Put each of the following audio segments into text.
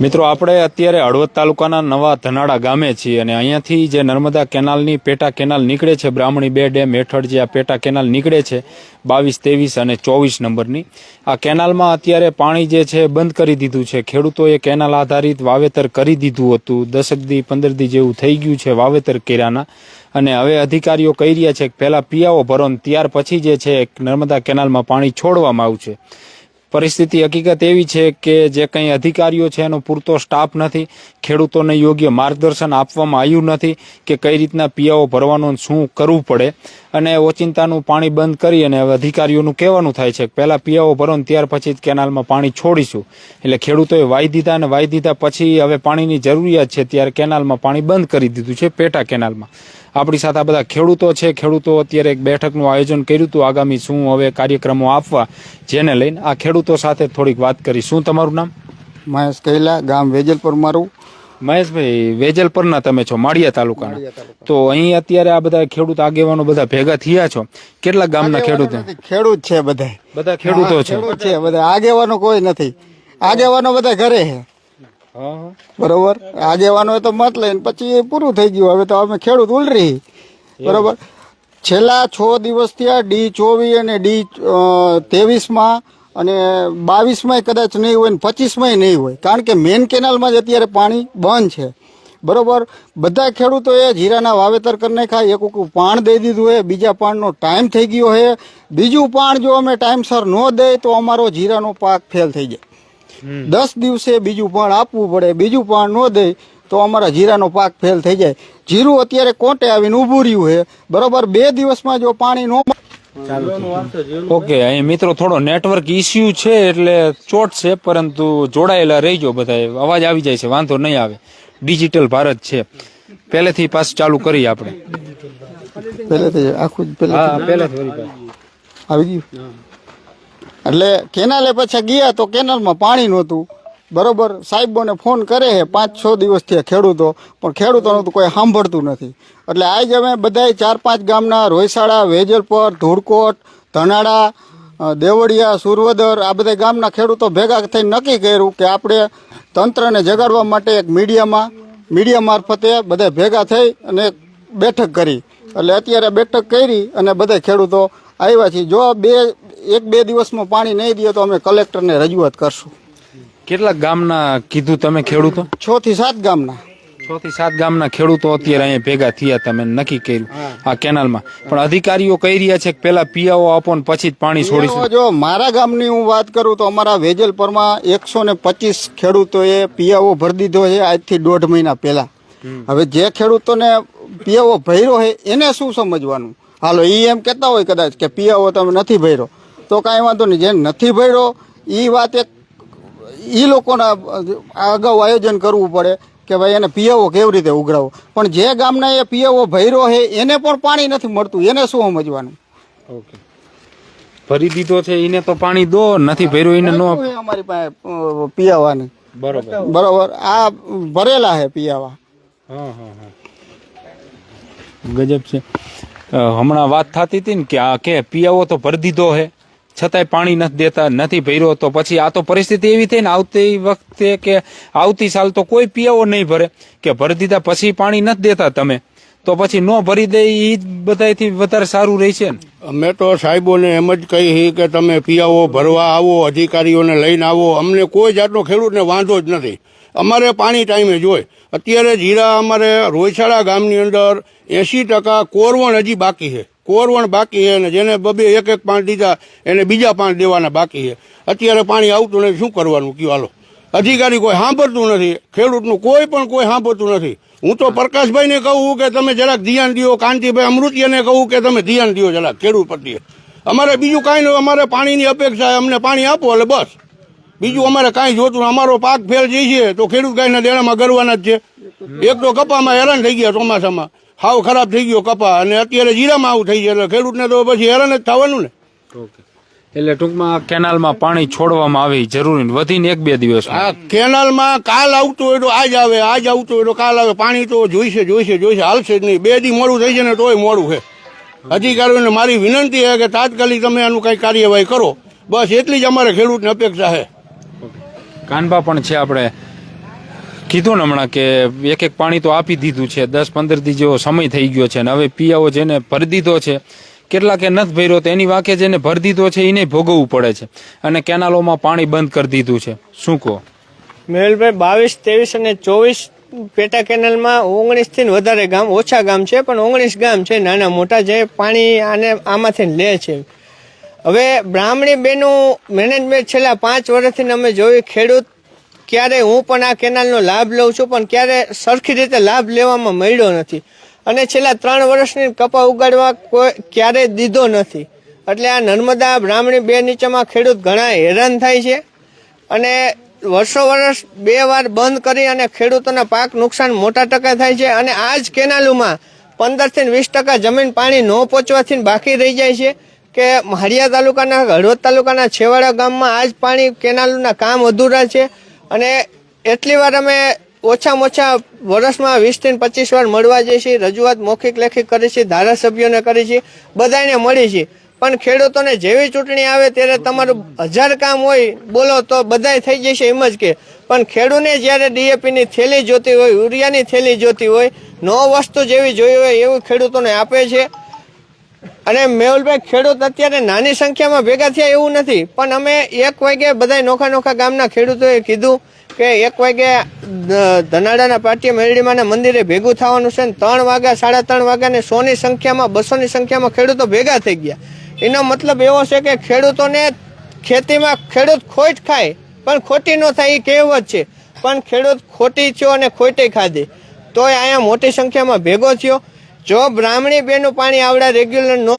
મિત્રો, આપણે અત્યારે હળવદ તાલુકાના નવા ધનાળા ગામે છીએ અને અહીંયાથી જે નર્મદા કેનાલની પેટા કેનાલ નીકળે છે, બ્રાહ્મણી બે ડેમ હેઠળ જે આ પેટા કેનાલ નીકળે છે, બાવીસ, ત્રેવીસ અને ચોવીસ નંબરની, આ કેનાલમાં અત્યારે પાણી જે છે બંધ કરી દીધું છે. ખેડૂતોએ કેનાલ આધારિત વાવેતર કરી દીધું હતું. દશક દી, પંદર દી જેવું થઈ ગયું છે વાવેતર કર્યાના. અને હવે અધિકારીઓ કહી રહ્યા છે કે પહેલાં પિયાઓ ભરો ત્યાર પછી જે છે નર્મદા કેનાલમાં પાણી છોડવામાં આવશે. પરિસ્થિતિ હકીકત એવી છે કે જે કંઈ અધિકારીઓ છે એનો પૂરતો સ્ટાફ નથી, ખેડૂતોને યોગ્ય માર્ગદર્શન આપવામાં આવ્યું નથી કે કઈ રીતના પિયાઓ ભરવાનો શું કરવું પડે. અને ઓચિંતાનું પાણી બંધ કરી અને અધિકારીઓનું કહેવાનું થાય છે પહેલા પિયાઓ ભરો ને ત્યાર પછી જ કેનાલમાં પાણી છોડીશું. એટલે ખેડૂતોએ વાઈ દીધા અને વાઈ દીધા પછી હવે પાણીની જરૂરિયાત છે ત્યારે કેનાલમાં પાણી બંધ કરી દીધું છે પેટા કેનાલમાં. આપણી સાથે આ બધા ખેડૂતો છે. ખેડૂતો અત્યારે એક બેઠકનું આયોજન કર્યું હતું. આગામી શું હવે કાર્યક્રમો આપવા જેને લઈને આ ખેડૂતો સાથે થોડીક વાત કરી. શું તમારું નામ? મહેશ કૈલા ગામ વેજલપુર મારું મહેશભાઈ વેજલપરના તમે છો માળિયા તાલુકાના. તો અહીં અત્યારે આ બધા ખેડૂત આગેવાનો બધા ભેગા થયા છો. કેટલા ગામના ખેડૂતો? ખેડૂત છે બધા. બધા ખેડૂતો છે બધા. આગેવાનો કોઈ નથી. આગેવાનો બધા ઘરે છે. બરોબર? આગેવાનો તો મત લઈને પછી એ પૂરું થઈ ગયું. હવે તો અમે ખેડૂત ઉલરી. બરોબર? છેલ્લા છ દિવસથી આ ડી ચોવીસ અને ડી ત્રેવીસમાં અને બાવીસમાં કદાચ નહીં હોય ને પચીસમાં નહીં હોય. કારણ કે મેન કેનાલમાં જ અત્યારે પાણી બંધ છે. બરોબર? બધા ખેડૂતોએ જીરાના વાવેતર કરી નાખ્યા. એક પાણ દઈ દીધું છે બીજા પાણનો ટાઈમ થઈ ગયો હે. બીજું પાણ જો અમે ટાઈમસર ન દે તો અમારો જીરાનો પાક ફેલ થઈ જાય. દસ દિવસે બીજું પાણ આપવું પડે બીજું પાણ ન દે તો અમારા જીરાનો પાક ફેલ થઈ જાય. જીરું અત્યારે કોટે આવીને ઊભું રહ્યું છે. બરોબર બે દિવસમાં જો પાણી નો ઓકે અહીં મિત્રો થોડો નેટવર્ક ઇસ્યુ છે એટલે ચોટ છે પરંતુ જોડાયેલા રહીજો બધા અવાજ આવી જાય છે વાંધો નહીં આવે. ડિજિટલ ભારત છે. પહેલેથી પાસ ચાલુ કરીએ આપણે. પહેલેથી આખું પહેલેથી આવી ગયું? એટલે કેનાલે પાછા ગયા તો કેનાલમાં પાણી નહોતું. બરોબર, સાહેબોને ફોન કરે છે, પાંચ છ દિવસથી ખેડૂતો, પણ ખેડૂતોનું તો કોઈ સાંભળતું નથી. એટલે આજ અમે બધાય ચાર પાંચ ગામના, રોયસાળા, વેજલપર, ધૂળકોટ, ધનાળા દેવળિયા, સુરવદર, આ બધા ગામના ખેડૂતો ભેગા થઈને નક્કી કર્યું કે આપણે તંત્રને જગાડવા માટે એક મીડિયામાં, મીડિયા મારફતે બધા ભેગા થઈ અને બેઠક કરી. એટલે અત્યારે બેઠક કરી અને બધા ખેડૂતો આવ્યા છે જો બે એક બે દિવસમાં પાણી નહીં દે તો અમે કલેક્ટરને રજૂઆત કરશું. કેટલા ગામના કીધું તમે ખેડૂતો? છ થી સાત ગામના. છ થી સાત ગામના ખેડૂતો અત્યારે અહીંયા ભેગા થયા તમે નક્કી કર્યું આ કેનાલમાં. પણ અધિકારીઓ કહી રહ્યા છે કે પેલા પિયાઓ આપો ને પછી જ પાણી છોડીશું. જો મારા ગામની હું વાત કરું તો અમારા વેજલપરમાં એકસો ને પચીસ ખેડૂતોએ પિયાઓ ભરી દીધો છે આજથી દોઢ મહિના પહેલા. હવે જે ખેડૂતોને પિયાઓ ભર્યો છે એને શું સમજવાનું? હાલો એ એમ કહેતા હોય કદાચ કે પિયાઓ તમે નથી ભર્યો. તો કાંઈ વાંધો નહીં જે નથી ભર્યો એ વાત એક એ લોકોના અગાઉ આયોજન કરવું પડે કે ભાઈ એને પિયાવો કેવી રીતે ઉઘરાવો. પણ જે ગામના એ પિયાવો ભર્યો છે એને પણ પાણી નથી મળતું. એને શું સમજવાનું? ઓકે. ભરી દીધો છે એને તો પાણી દો નથી ભર્યું એને નો અમારી પાસે પિયાવાની. બરોબર. બરોબર. આ ભરેલા છે પિયાવા. હા હા હા. ગજબ છે. હમણાં વાત થતી હતી ને કે આ કે પિયાવો તો ભરી દીધો હે. છતાંય પાણી નથી દેતા, નથી ભર્યો, તો પછી આ તો પરિસ્થિતિ એવી થઈ ને આવતી વખતે કે આવતી સાલ તો કોઈ પિયાવો નહીં ભરે. કે ભરી દીધા પછી પાણી નથી દેતા તમે. તો પછી ન ભરી દે એ બધાથી વધારે સારું રહેશે ને. અમે તો સાહેબોને એમ જ કહી કે તમે પીઆવો ભરવા આવો, અધિકારીઓને લઈને આવો. અમને કોઈ જાતનો ખેડૂતને વાંધો જ નથી. અમારે પાણી ટાઈમે જોઈ અત્યારે જીરા અમારે રોયસાળા ગામની અંદર એંસી ટકા કોરવણ હજી બાકી છે. કોરવણ બાકી છે અને જેને બબે એક એક પાંચ દીધા, એને બીજા પાંચ દેવાના બાકી છે. અત્યારે પાણી આવતું નથી, શું કરવાનું? કયો અધિકારી કોઈ સાંભળતું નથી, ખેડૂતનું કોઈ પણ કોઈ સાંભળતું નથી. હું તો પ્રકાશભાઈને કહું કે તમે જરાક ધ્યાન દો કાંતિભાઈ અમૃતિયાને કહું કે તમે ધ્યાન દો જરાક ખેડૂત પ્રત્યે. અમારે બીજું કાંઈ નહીં અમારે પાણીની અપેક્ષા અમને પાણી આપો એટલે બસ. બીજું અમારે કાંઈ જોતું અમારો પાક ફેલ જઈએ તો ખેડૂત ગાયના દેણામાં ગરવાના જ છે. એક તો કપામાં હેરાન થઈ ગયા ચોમાસામાં. હાવ ખરાબ થઈ ગયો કપા અને અત્યારે જીરામાં આવું થઈ ગયું એટલે ખેડૂતને તો પછી હેરાન જ થવાનું ને. એટલે ટૂંકમાં કેનાલમાં પાણી છોડવામાં આવે જરૂરી વધીને એક બે દિવસ હા કેનાલમાં કાલ આવતું હોય તો આજ આવે આજ આવતું હોય તો કાલ આવે. પાણી તો જોઈશે જોઈશે જોઈશે. હાલશે જ નહીં. બે દી મોડું થઈ છે ને તોય મોડું છે. અધિકારીઓને મારી વિનંતી છે કે તાત્કાલિક તમે આનું કઈ કાર્યવાહી કરો. બસ એટલી જ અમારે ખેડૂતને અપેક્ષા છે. કાનબા પણ છે આપણે કીધું ને હમણાં કે એક એક પાણી તો આપી દીધું છે, દસ પંદર દી જેવો સમય થઈ ગયો છે અને હવે પિયાઓ જેને ભરી દીધો છે. કેટલાકે નથી ભર્યો તો એની વાંકે જેને ભરી દીધો છે, એને ભોગવવું પડે છે. અને કેનાલોમાં પાણી બંધ કરી દીધું છે. શું કહો? મેહુલભાઈ, બાવીસ, ત્રેવીસ અને ચોવીસ પેટા કેનાલમાં ઓગણીસથી વધારે ગામ, ઓછા ગામ છે, પણ ઓગણીસ ગામ છે નાના મોટા જે પાણી આને, આમાંથી લે છે. હવે બ્રાહ્મણી બેનું મેનેજમેન્ટ છેલ્લા પાંચ વર્ષથી અમે જોયું ખેડૂત, ક્યારે હું પણ આ કેનાલનો લાભ લઉં છું, પણ ક્યારે સરખી રીતે લાભ લેવામાં મળ્યો નથી. અને છેલ્લા ત્રણ વર્ષની કપા ઉગાડવા કોઈ ક્યારેય દીધો નથી. એટલે આ નર્મદા બ્રાહ્મણી બે નીચેમાં ખેડૂત ઘણા હેરાન થાય છે. અને વર્ષો વર્ષ બે વાર બંધ કરી અને ખેડૂતોના પાક નુકસાન મોટા ટકા થાય છે અને આ જ કેનાલોમાં પંદરથી વીસ ટકા જમીન પાણી ન પહોંચવાથી બાકી રહી જાય છે. કે માળિયા તાલુકાના હળવદ તાલુકાના છેવાડા ગામમાં આજ પાણી કેનાલના કામ અધૂરા છે અને એટલી વાર અમે ઓછામાં ઓછા વર્ષમાં વીસથી પચીસ વાર મળવા જઈએ છીએ, રજૂઆત મૌખિક લેખિત કરી છીએ, ધારાસભ્યોને કરી છીએ, બધાને મળી છીએ. પણ ખેડૂતોને જેવી ચૂંટણી આવે ત્યારે તમારું હજાર કામ હોય, બોલો તો બધાય થઈ જશે એમ જ કે. પણ ખેડૂને જ્યારે ડીએપીની થેલી જોતી હોય, યુરિયાની થેલી જોતી હોય નો વસ્તુ જેવી જોઈ હોય એવું ખેડૂતોને આપે છે. અને મેહુલભાઈ, ખેડૂત અત્યારે નાની સંખ્યામાં ભેગા થયા એવું નથી, પણ અમે એક વાગે બધા નોખા નોખા ગામના ખેડૂતોએ કીધું કે એક વાગે ધનાડાના પાટીએ મેરડીમાના મંદિરે ભેગું થવાનું છે ને ત્રણ વાગ્યા, સાડા ત્રણ વાગ્યા ને સોની સંખ્યામાં, બસોની સંખ્યામાં ખેડૂતો ભેગા થઈ ગયા. એનો મતલબ એવો છે કે ખેડૂતોને ખેતીમાં ખેડૂત ખોટ ખાય, પણ ખોટી ન થાય એ કહેવત છે. પણ ખેડૂત ખોટી થયો અને ખોટી ખાધી. તોય અહીંયા મોટી સંખ્યામાં ભેગો થયો. જો બ્રાહ્મણી બેનું પાણી આવડા રેગ્યુલર નો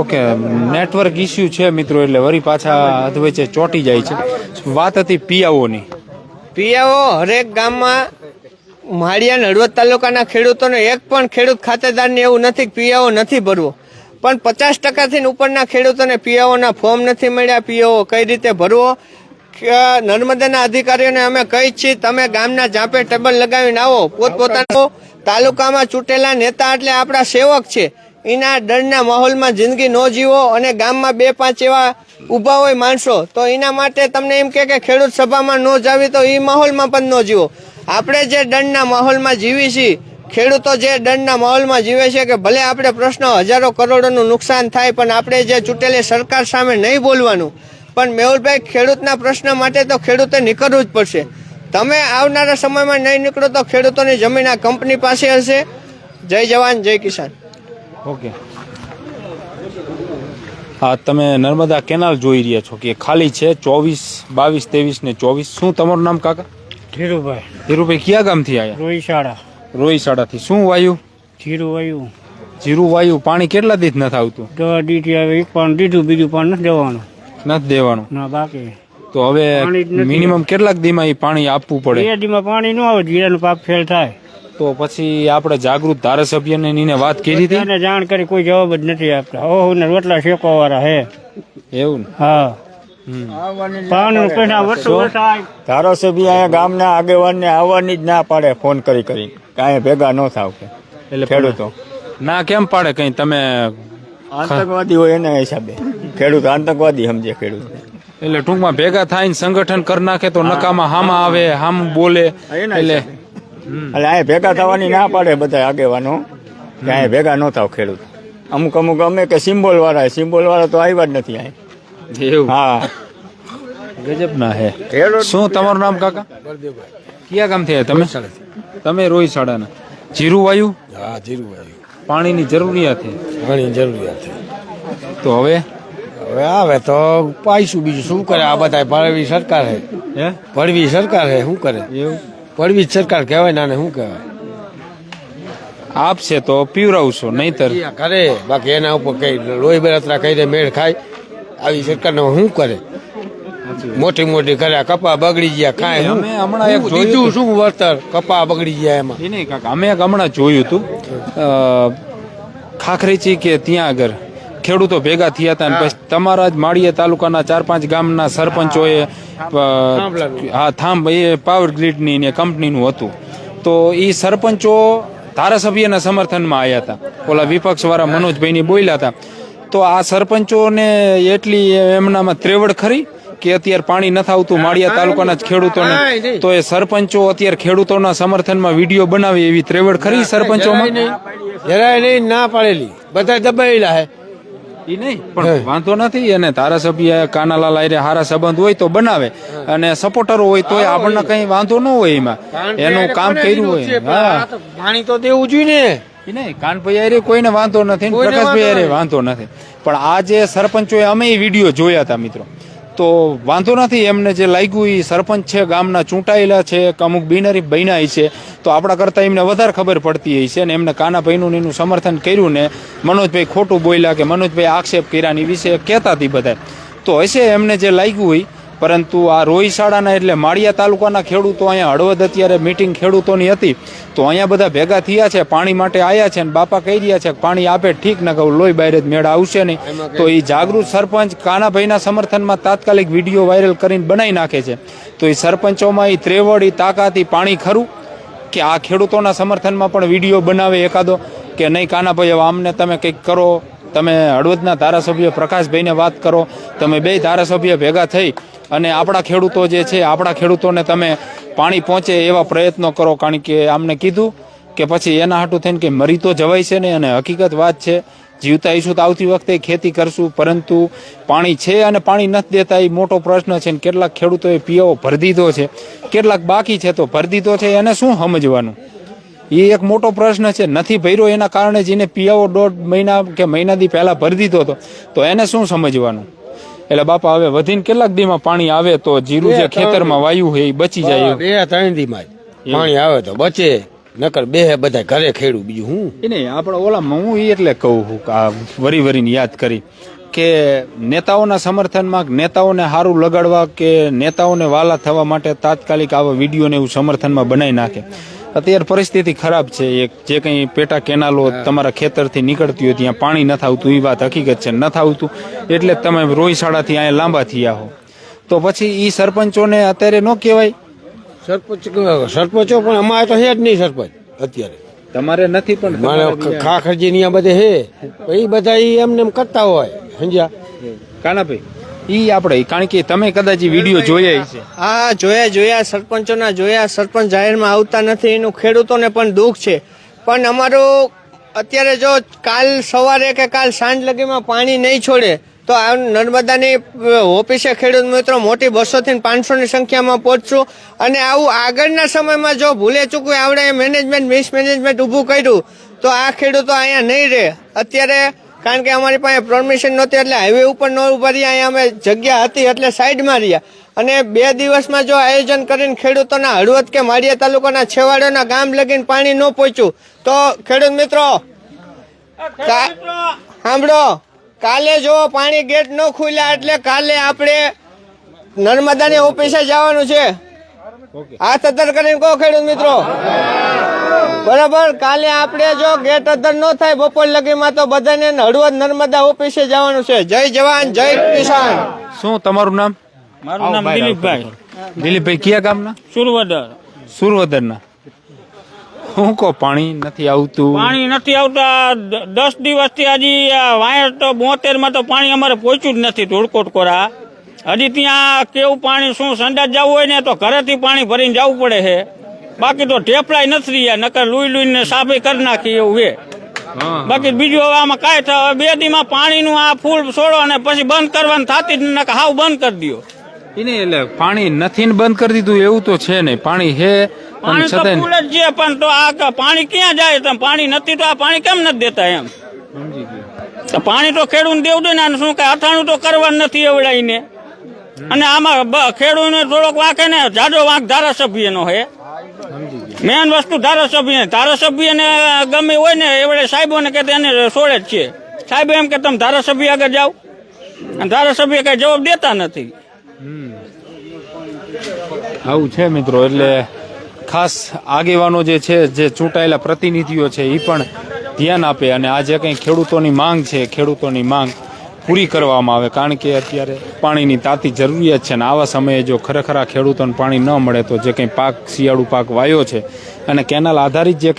ઓકે નેટવર્ક ઇસ્યુ છે મિત્રો એટલે વળી પાછા અધવચ્ચે ચોંટી જાય છે. વાત હતી પિયાઓની. પિયાઓ હરેક ગામમાં માળિયા હળવદ તાલુકાના ખેડૂતોને એક પણ ખેડૂત ખાતેદારને એવું નથી પિયાઓ નથી ભરવો. પણ પચાસ ટકાથી ઉપરના ખેડૂતોને પીએઓના ફોર્મ નથી મળ્યા. પીઆઓ કઈ રીતે ભરવો? નર્મદાના અધિકારીઓને અમે કહી છીએ તમે ગામના જાપે ટેબલ લગાવીને આવો પોતપોતાનો તાલુકામાં ચૂંટેલા નેતા એટલે આપણા સેવક છે. એના ડરના માહોલમાં જિંદગી ન જીવો અને ગામમાં બે પાંચ એવા ઊભા હોય માણસો, તો એના માટે તમને એમ કે ખેડૂત સભામાં ન જાવી તો એ માહોલમાં પણ ન જીવો. આપણે જે દંડના માહોલમાં જીવી છીએ, ખેડૂતો જે દંડના માહોલમાં જીવે છે કે ભલે આપણે પ્રશ્ન હજારો કરોડોનું નુકસાન થાય પણ આપણે જે ચૂંટેલી સરકાર સામે નહીં બોલવાનું, પણ મેહુલભાઈ ખેડૂતના પ્રશ્ન માટે તો ખેડૂતે નીકળવું જ પડશે. તમે આવનારા સમયમાં નહીં નીકળો તો ખેડૂતોની જમીન આ કંપની પાસે હશે. જય જવાન જય કિસાન. ઓકે. હા તમે નર્મદા કેનાલ જોઈ રહ્યા છો કે ખાલી છે ચોવીસ બાવીસ ત્રેવીસ ને ચોવીસ. શું તમારું નામ કાકા? ધીરુભાઈ. ધીરુભાઈ કયા ગામથી આવ્યા રોઈશાળા રોઈશાળાથી શું વાયુ? ધીરુભાઈ જીરું વાયુ. પાણી કેટલા દીધ નથી આવતું? દવા દીધી આવે એક પણ દીધું બીજું પણ નથી દેવાનું. નથી દેવાનું. ના બાકી. તો હવે મિનિમમ કેટલાક દીમાં એ પાણી આપવું પડે? બે દીમાં પાણી ન આવે જીરાનો પાક ફેલ થાય. તો પછી આપણે જાગૃત ધારાસભ્યને એને વાત કરી હતી? અને જાણ કરી કોઈ જવાબ જ નથી આપતા. ઓહો ને રોટલા શેકો વાળા હે. એવું ને? હા. ધારાસભ્ય અહીંયા ગામના આગેવાનને આવવાની જ ના પાડે ફોન કરી કરી. કાંઈ ભેગા ન થાવ એટલે ખેડૂતો. ના કેમ પાડે કઈ? તમે આતંકવાદી હોય એના હિસાબે. ખેડૂત આતંકવાદી સમજે ખેડૂત એટલે ટૂંકમાં ભેગા થાય સંગઠન કરી નાખે તો નકામાં હામાં આવે હામ બોલે એટલે એટલે આ ભેગા થવાની ના પાડે બધા આગેવાનો કે અહીંયા ભેગા ન થાવ ખેડૂત. અમુક અમુક અમે કે સિમ્બોલ વાળા સિમ્બોલ વાળા તો આવ્યા જ નથી એવું? હા. ગજબ ના હે. શું તમારું નામ કાકા? ક્યાં ગામ થયા તમે? તમે રોહિસાડાના જીરું વાયુ હા જીરું વાયુ પાણીની જરૂરિયાત છે ઘણી જરૂરિયાત છે તો હવે? હવે આવે તો પાઈશું બીજું શું કરે? આ બધા ભળવી સરકાર હે. હે? ભળવી સરકાર હે શું કરે? એવું? ભળવી જ સરકાર કહેવાય નાને શું કહેવાય? આપશે તો પીવરાવશો નહીતર. કરે. બાકી એના ઉપર કઈ લોહી બરાતરા કરીને મેળ ખાય. આવી સરકારને શું કરે? મોટી મોટી કર્યા કપા બગડી ગયા કાંઈ અમે હમણાં એક જોયું શું વળતર? કપા બગડી ગયા એમાં. નહીં કાકા અમે એક હમણાં જોયું હતું. ખાખરેચી કે ત્યાં આગળ? ખેડૂતો ભેગા થયા હતા અને પછી તમારા જ માળીયા તાલુકાના ચાર પાંચ ગામના સરપંચોએ હા. થાંભ એ પાવર ગ્રીડની ને કંપનીનું હતું. તો એ સરપંચો ધારાસભ્યના સમર્થનમાં આવ્યા હતા. ઓલા વિપક્ષવાળા મનોજભાઈની બોલ્યા હતા. તો આ સરપંચોને એટલી એમનામાં ત્રેવડ ખરી કે અત્યારે પાણી નથી આવતું માળિયા તાલુકાના જ ખેડૂતોને? તો એ સરપંચો અત્યારે ખેડૂતોના સમર્થનમાં વીડિયો બનાવી એવી ત્રેવડ ખરી સરપંચોમાં? જરાય નહીં ના પાડેલી. બધા દબાયેલા હે. ઈ નહીં પણ વાંધો નથી અને ધારાસભ્ય કાનાલાલ આયરે હારા સંબંધ હોય તો બનાવે. અને સપોર્ટરો હોય તોય આપણને કઈ વાંધો ન હોય એમાં. એનું કામ કર્યું હોય. હા. પાણી તો દેવું જોઈએ ને. નહીં કાનભાઈ આયરે કોઈને વાંધો નથી પ્રકાશભાઈ વાંધો આયરે વાંધો નથી. પણ આ જે સરપંચોએ અમે એ વીડિયો જોયા હતા મિત્રો. તો વાંધો નથી, એમને જે લાગ્યું એ સરપંચ છે, ગામના ચૂંટાયેલા છે અમુક બિનરી બન્યા છે, તો આપણા કરતાં એમને વધારે ખબર પડતી હોય છે ને એમને કાનાભાઈનું ભાઈનું એનું સમર્થન કર્યું ને મનોજભાઈ ખોટું બોલ્યા કે મનોજભાઈ આક્ષેપ કર્યા વિશે કહેતા હતી બધા. તો હશે એમને જે લાગ્યું હોય પરંતુ આ રોહિશાળાના એટલે માળિયા તાલુકાના ખેડૂતો અહીંયા હળવદ અત્યારે મિટિંગ ખેડૂતોની હતી. તો અહીંયા બધા ભેગા થયા છે પાણી માટે આવ્યા છે અને બાપા કહી રહ્યા છે કે પાણી આપે ઠીક ન કહું લોહી બહાર જ મેળા આવશે નહીં. તો એ જાગૃત સરપંચ કાનાભાઈના સમર્થનમાં તાત્કાલિક વીડિયો વાયરલ કરીને બનાવી નાખે છે. તો એ સરપંચોમાં એ ત્રેવડ એ તાકાત પાણી ખરું? કે આ ખેડૂતોના સમર્થનમાં પણ વીડિયો બનાવે એકાદો? કે નહીં કાનાભાઈ હવે આમને તમે કંઈક કરો. તમે હળવદના ધારાસભ્ય પ્રકાશભાઈને વાત કરો. તમે બે ધારાસભ્ય ભેગા થઈ અને આપણા ખેડૂતો જે છે, આપણા ખેડૂતોને તમે પાણી પહોંચે એવા પ્રયત્નો કરો. કારણ કે આમને કીધું કે પછી એના હાટું થઈને કે મરી તો જવાય છે ને, અને હકીકત વાત છે, જીવતા ઈશું તો આવતી વખતે ખેતી કરશું, પરંતુ પાણી છે અને પાણી નથી દેતા એ મોટો પ્રશ્ન છે ને, કેટલાક ખેડૂતોએ પીઓ ભરી દીધો છે. કેટલાક બાકી છે તો ભરી દીધો છે, એને શું સમજવાનું? એ એક મોટો પ્રશ્ન છે, નથી ભર્યો એના કારણે જેને પીઆઓ દોઢ મહિના કે મહિનાથી પહેલાં ભરી દીધો હતો, તો એને શું સમજવાનું? એટલે બાપા હવે વધીને કેટલાક દીમાં પાણી આવે તો જીરું જે ખેતરમાં વાયુ હોય એ બચી જાય બે ત્રણ દીમાં પાણી આવે તો બચે નકર બે બધા ઘરે ખેડું બીજું હું? એને નહીં આપણે ઓલામાં હું ઈ એટલે કહું છું કે આ વરી વરીને યાદ કરી કે નેતાઓના સમર્થનમાં નેતાઓને સારું લગાડવા કે નેતાઓને વાલા થવા માટે તાત્કાલિક આવા વિડીયોને એવું સમર્થનમાં બનાવી નાખે. અત્યારે પરિસ્થિતિ ખરાબ છે. એક જે કંઈ પેટા કેનાલો તમારા ખેતરથી નીકળતી હોય ત્યાં પાણી નથી આવતું એ વાત હકીકત છે નથી આવતું એટલે તમે રોહિશાળાથી અહીંયા લાંબા થયા હો. તો પછી એ સરપંચોને અત્યારે ન કહેવાય? સરપંચ સરપંચો પણ અમારે તો છે જ નહીં સરપંચ અત્યારે. તમારે નથી પણ મારે ની આ બધે હે એ બધા એમને એમ કરતા હોય સમજ્યા? કાનાભાઈ ઈ આપણે કારણ કે તમે કદાચ વીડિયો જોયા છે હા જોયા જોયા સરપંચોના જોયા સરપંચ જાહેરમાં આવતા નથી એનું ખેડૂતોને પણ દુઃખ છે. પણ અમારું અત્યારે જો કાલ સવારે કે કાલ સાંજ લગીમાં પાણી નહીં છોડે તો આ નર્મદાની ઓફિસે ખેડૂત મિત્રો મોટી બસોથી પાંચસોની પાંચસો સંખ્યામાં પહોંચશું. અને આવું આગળના સમયમાં જો ભૂલે ચૂકવે આવડે મેનેજમેન્ટ મિસમેનેજમેન્ટ ઊભું કર્યું તો આ ખેડૂતો અહીંયા નહીં રહે. અત્યારે કારણ કે અમારી પાસે પરમિશન નહોતી એટલે હાઈવે ઉપર ન ઊભા રહ્યા અહીંયા અમે જગ્યા હતી એટલે સાઈડમાં રહ્યા. અને બે દિવસમાં જો આયોજન કરીને ખેડૂતોના હળવદ કે માળિયા તાલુકાના છેવાડાના ગામ લગીને પાણી ન પહોંચ્યું તો ખેડૂત મિત્રો સાંભળો કાલે જો પાણી ગેટ ન ખુલ્યા એટલે કાલે આપણે નર્મદાની ઓફિસે જવાનું છે. હાથ અતર કરીને કહો ખેડૂત મિત્રો. બરાબર કાલે આપણે જો ગેટ અદ્ધર ન થાય બપોર લગીમાં તો બધાને હળવદ નર્મદા ઓફિસે જવાનું છે. જય જવાન જય કિસાન. શું તમારું નામ? મારું નામ દિલીપભાઈ. દિલીપભાઈ કયા ગામના? સુરવદર. સુરવદરના. શું કહો પાણી નથી આવતું? પાણી નથી આવતા. દસ દિવસથી હજી આ વાયર તો બોતેરમાં તો પાણી અમારે પહોંચ્યું જ નથી ધોળકોટ કોરા. હજી ત્યાં કેવું પાણી શું સંડાસ જવું હોય ને તો ઘરેથી પાણી ભરીને જવું પડે છે. બાકી તો ઢેફલાય નથી રહ્યા નકર લુઈ લુઈને સાફે કરી નાખી એવું છે. બાકી બીજું હવે આમાં કાંઈ થાય બે દીમાં પાણીનું આ ફૂલ છોડો અને પછી બંધ કરવાનું થતી જ નકર હાવ બંધ કરી દો એને એટલે પાણી નથી ને બંધ કરી દીધું એવું તો છે નહીં. પાણી હે પાણી તો ફૂલ જ છે પણ તો આ પાણી ક્યાં જાય? તમે પાણી નથી તો આ પાણી કેમ નથી દેતા એમ? તો પાણી તો ખેડૂત દેવું દે ને શું કે અથાણું તો કરવાનું નથી એવડાઈને અને આમાં ખેડૂતને થોડોક વાંકે ને જાજો વાંક ધારાસભ્યનો હે. મેન વસ્તુ ધારાસભ્ય ધારાસભ્યને ગમે હોય ને, એવડે સાહેબોને કે એને છોડે જ છે. સાહેબ એમ કે તમે ધારાસભ્ય આગળ જાઓ. અને ધારાસભ્ય કઈ જવાબ દેતા નથી. આવું છે મિત્રો, એટલે ખાસ આગેવાનો જે છે, જે ચૂંટાયેલા પ્રતિનિધિઓ છે એ પણ ધ્યાન આપે. અને આ જે કંઈ ખેડૂતોની માંગ છે, ખેડૂતોની માંગ. પૂરી કરવામાં આવે, કારણ કે અત્યારે પાણીની તાતી જરૂરિયાત છે અને આવા સમયે જો ખરેખર ખેડૂતોને પાણી ન મળે તો જે કંઈ પાક શિયાળુ પાક વાયો છે અને કેનાલ આધારિત જે કંઈ